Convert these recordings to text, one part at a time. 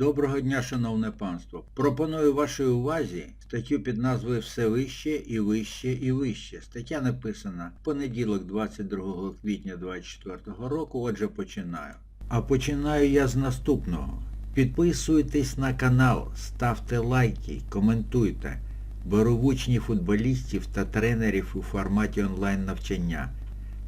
Доброго дня, шановне панство. Пропоную вашій увазі статтю під назвою Все вище і вище і вище. Стаття написана в понеділок 22 квітня 2024 року, отже починаю. А починаю я з наступного. Підписуйтесь на канал, ставте лайки, коментуйте. Беру в учні футболістів та тренерів у форматі онлайн навчання.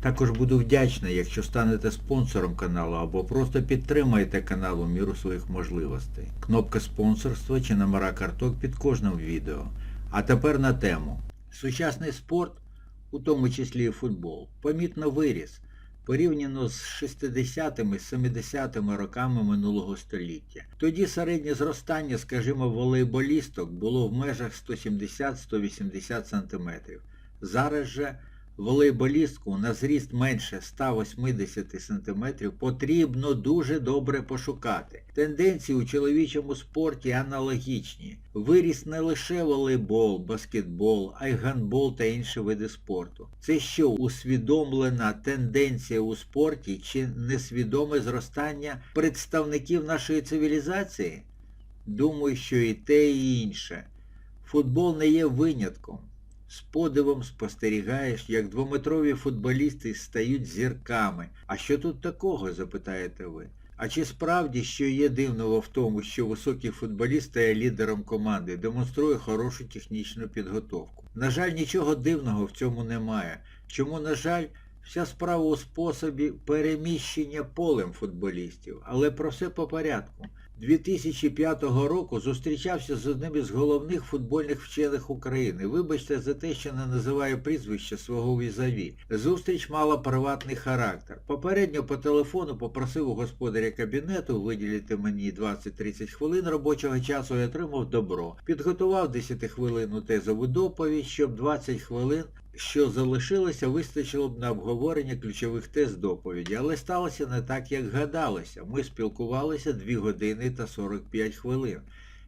Також буду вдячний, якщо станете спонсором каналу або просто підтримаєте канал у міру своїх можливостей. Кнопка спонсорства чи номера карток під кожним відео. А тепер на тему. Сучасний спорт, у тому числі і футбол, помітно виріс порівняно з 60-ми, 70-ми роками минулого століття. Тоді середнє зростання, скажімо, волейболісток було в межах 170-180 см. Зараз же волейболістку на зріст менше 180 см потрібно дуже добре пошукати. Тенденції у чоловічому спорті аналогічні. Виріс не лише волейбол, баскетбол, а й гандбол та інші види спорту. Це що, усвідомлена тенденція у спорті чи несвідоме зростання представників нашої цивілізації? Думаю, що і те, і інше. Футбол не є винятком. З подивом спостерігаєш, як двометрові футболісти стають зірками. А що тут такого, запитаєте ви? А чи справді що є дивного в тому, що високий футболіст стає лідером команди, демонструє хорошу технічну підготовку? На жаль, нічого дивного в цьому немає. Чому, на жаль, вся справа у способі переміщення полем футболістів. Але про все по порядку. 2005 року зустрічався з одним із головних футбольних вчених України. Вибачте за те, що не називаю прізвище свого візаві. Зустріч мала приватний характер. Попередньо по телефону попросив у господаря кабінету виділити мені 20-30 хвилин робочого часу і отримав добро. Підготував 10 хвилинну тезову доповідь, щоб 20 хвилин що залишилося, вистачило б на обговорення ключових тез доповіді, але сталося не так, як гадалося. Ми спілкувалися 2 години та 45 хвилин.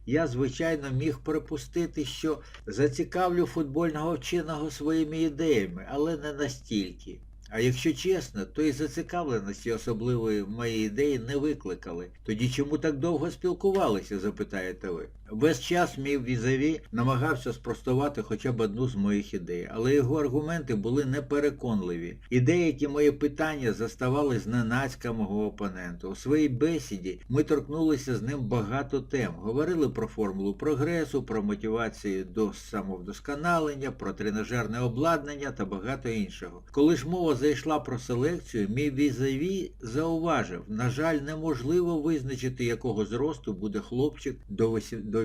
Я, звичайно, міг припустити, що зацікавлю футбольного вченого своїми ідеями, але не настільки. А якщо чесно, то і зацікавленості особливої мої ідеї не викликали. Тоді чому так довго спілкувалися, запитаєте ви. Весь час мій візаві намагався спростувати хоча б одну з моїх ідей, але його аргументи були непереконливі. І деякі мої питання заставали зненацька мого опонента. У своїй бесіді ми торкнулися з ним багато тем. Говорили про формулу прогресу, про мотивацію до самовдосконалення, про тренажерне обладнання та багато іншого. Коли ж мова зайшла про селекцію, мій візаві зауважив, на жаль, неможливо визначити, якого зросту буде хлопчик до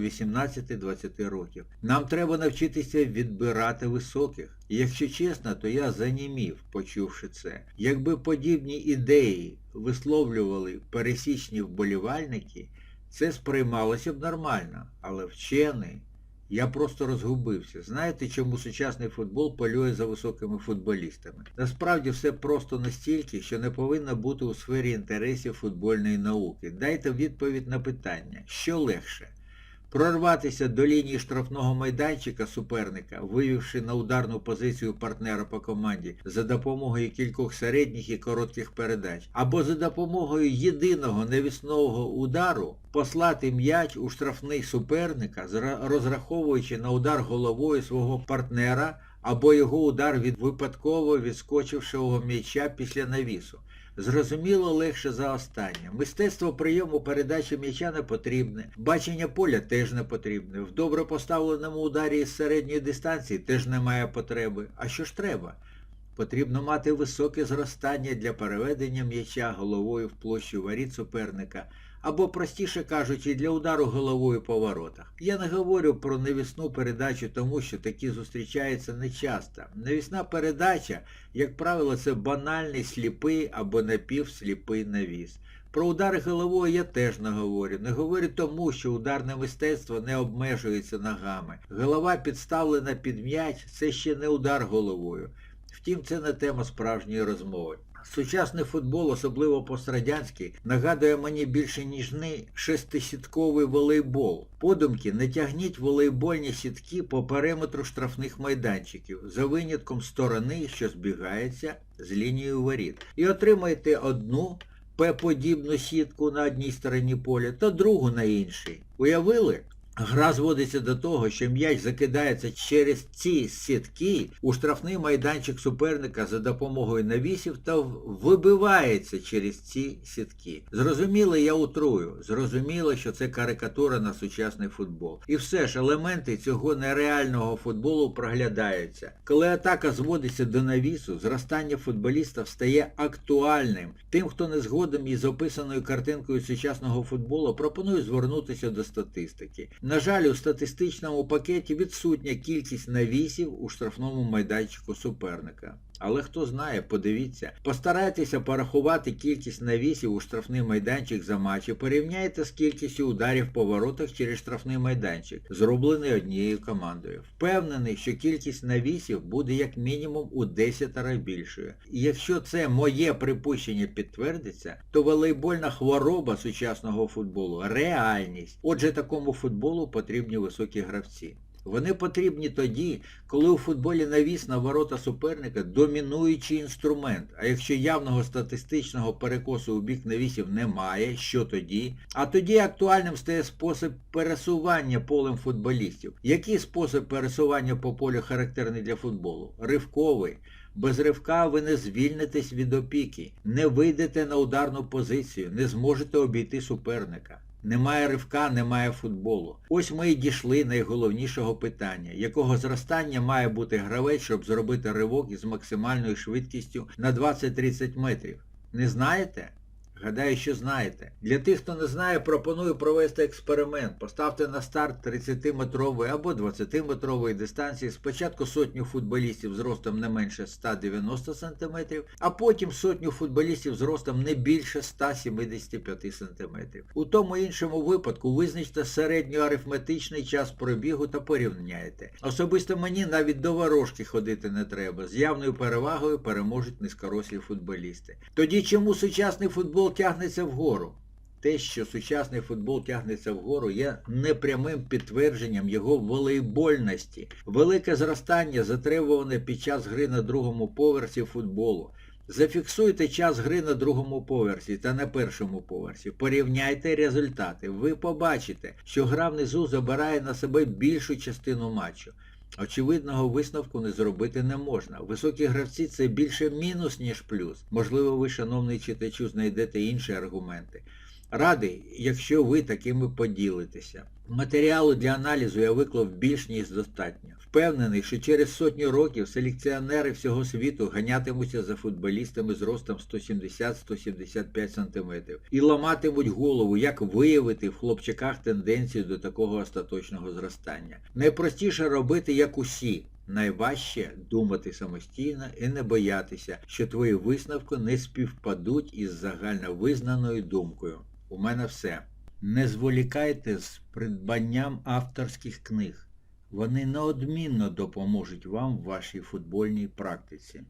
18-20 років. Нам треба навчитися відбирати високих. Якщо чесно, то я занімів, почувши це. Якби подібні ідеї висловлювали пересічні вболівальники, це сприймалося б нормально, але вчений. Я просто розгубився. Знаєте, чому сучасний футбол полює за високими футболістами? Насправді все просто настільки, що не повинно бути у сфері інтересів футбольної науки. Дайте відповідь на питання, що легше? Прорватися до лінії штрафного майданчика суперника, вивівши на ударну позицію партнера по команді за допомогою кількох середніх і коротких передач, або за допомогою єдиного невісного удару послати м'яч у штрафний суперника, розраховуючи на удар головою свого партнера або його удар від випадково відскочившого м'яча після навісу. Зрозуміло легше за останнє. Мистецтво прийому передачі м'яча не потрібне. Бачення поля теж не потрібне. В добре поставленому ударі із середньої дистанції теж немає потреби. А що ж треба? Потрібно мати високе зростання для переведення м'яча головою в площу воріт суперника, або, простіше кажучи, для удару головою по воротах. Я не говорю про невісну передачу, тому що такі зустрічаються нечасто. Невісна передача, як правило, це банальний сліпий або напівсліпий навіс. Про удари головою я теж не говорю. Не говорю тому, що ударне мистецтво не обмежується ногами. Голова підставлена під м'яч, це ще не удар головою. Втім, це не тема справжньої розмови. Сучасний футбол, особливо пострадянський, нагадує мені більше ніжний шестисітковий волейбол. Подумки не тягніть волейбольні сітки по периметру штрафних майданчиків за винятком сторони, що збігається з лінією воріт. І отримайте одну П-подібну сітку на одній стороні поля, то другу на іншій. Уявили? Гра зводиться до того, що м'яч закидається через ці сітки у штрафний майданчик суперника за допомогою навісів та вибивається через ці сітки. Зрозуміло, я утрую. Зрозуміло, що це карикатура на сучасний футбол. І все ж елементи цього нереального футболу проглядаються. Коли атака зводиться до навісу, зростання футболіста стає актуальним. Тим, хто не згодом із описаною картинкою сучасного футболу, пропоную звернутися до статистики. На жаль, у статистичному пакеті відсутня кількість навісів у штрафному майданчику суперника. Але хто знає, подивіться. Постарайтеся порахувати кількість навісів у штрафний майданчик за матч і порівняйте з кількістю ударів по воротах через штрафний майданчик, зроблений однією командою. Впевнений, що кількість навісів буде як мінімум у 10 разів більшою. І якщо це моє припущення підтвердиться, то волейбольна хвороба сучасного футболу реальність. Отже, такому футболу потрібні високі гравці. Вони потрібні тоді, коли у футболі навіс на ворота суперника домінуючий інструмент. А якщо явного статистичного перекосу у бік навісів немає, що тоді? А тоді актуальним стає спосіб пересування полем футболістів. Який спосіб пересування по полю характерний для футболу? Ривковий. Без ривка ви не звільнитесь від опіки, не вийдете на ударну позицію, не зможете обійти суперника. Немає ривка, немає футболу. Ось ми і дійшли найголовнішого питання, якого зростання має бути гравець, щоб зробити ривок із максимальною швидкістю на 20-30 метрів. Не знаєте? Гадаю, що знаєте. Для тих, хто не знає, пропоную провести експеримент. Поставте на старт 30-метрової або 20-метрової дистанції спочатку сотню футболістів з ростом не менше 190 см, а потім сотню футболістів з ростом не більше 175 см. У тому іншому випадку визначте середньоарифметичний час пробігу та порівняйте. Особисто мені навіть до ворожки ходити не треба. З явною перевагою переможуть низькорослі футболісти. Тоді чому сучасний футбол тягнеться вгору? Те, що сучасний футбол тягнеться вгору, є непрямим підтвердженням його волейбольності. Велике зростання затребуване під час гри на другому поверсі футболу. Зафіксуйте час гри на другому поверсі та на першому поверсі. Порівняйте результати. Ви побачите, що гра внизу забирає на себе більшу частину матчу. Очевидного висновку не зробити не можна. Високі гравці це більше мінус, ніж плюс. Можливо, ви, шановний читачу, знайдете інші аргументи. Радий, якщо ви такими поділитеся. Матеріалу для аналізу я виклав більш ніж достатньо. Впевнений, що через сотню років селекціонери всього світу ганятимуться за футболістами з ростом 170-175 см і ламатимуть голову, як виявити в хлопчаках тенденцію до такого остаточного зростання. Найпростіше робити, як усі. Найважче думати самостійно і не боятися, що твої висновки не співпадуть із загальновизнаною думкою. У мене все. Не зволікайте з придбанням авторських книг. Вони неодмінно допоможуть вам в вашій футбольній практиці.